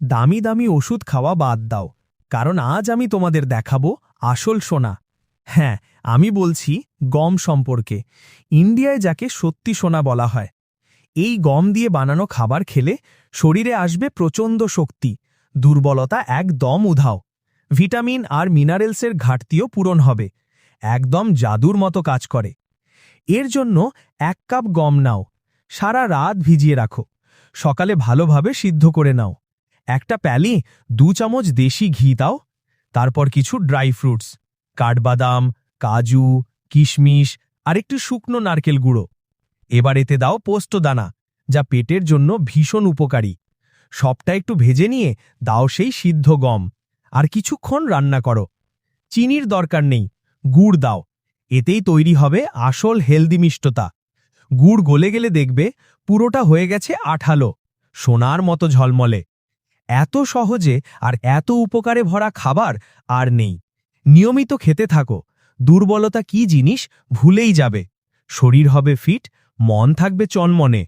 দামি দামি ওষুধ খাওয়া বাদ দাও, কারণ আজ আমি তোমাদের দেখাবো আসল সোনা। হ্যাঁ আমি বলছি গম সম্পর্কে, ইন্ডিয়ায় যাকে সত্যি সোনা বলা হয়। এই গম দিয়ে বানানো খাবার খেলে শরীরে আসবে প্রচণ্ড শক্তি, দুর্বলতা একদম উধাও। ভিটামিন আর মিনারেলসের ঘাটতিও পূরণ হবে, একদম জাদুর মতো কাজ করে। এর জন্য এক কাপ গম নাও, সারা রাত ভিজিয়ে রাখো, সকালে ভালোভাবে সিদ্ধ করে নাও। একটা প্যালি, দু চামচ দেশি ঘি দাও, তারপর কিছু ড্রাই ফ্রুটস, কাঠবাদাম, কাজু, কিশমিশ, আর একটু শুকনো নারকেল গুঁড়ো। এবার এতে দাও পোস্ত দানা, যা পেটের জন্য ভীষণ উপকারী। সবটা একটু ভেজে নিয়ে দাও সেই সিদ্ধ গম, আর কিছুক্ষণ রান্না করো। চিনির দরকার নেই, গুড় দাও, এতেই তৈরি হবে আসল হেলদি মিষ্টতা। গুড় গলে গেলে দেখবে পুরোটা হয়ে গেছে আঠালো, সোনার মতো ঝলমলে। এত সহজে আর এত উপকারে ভরা খাবার আর নেই। নিয়মিত খেতে থাকো। দুর্বলতা কি জিনিস ভুলেই যাবে। শরীর হবে ফিট, মন থাকবে চনমনে।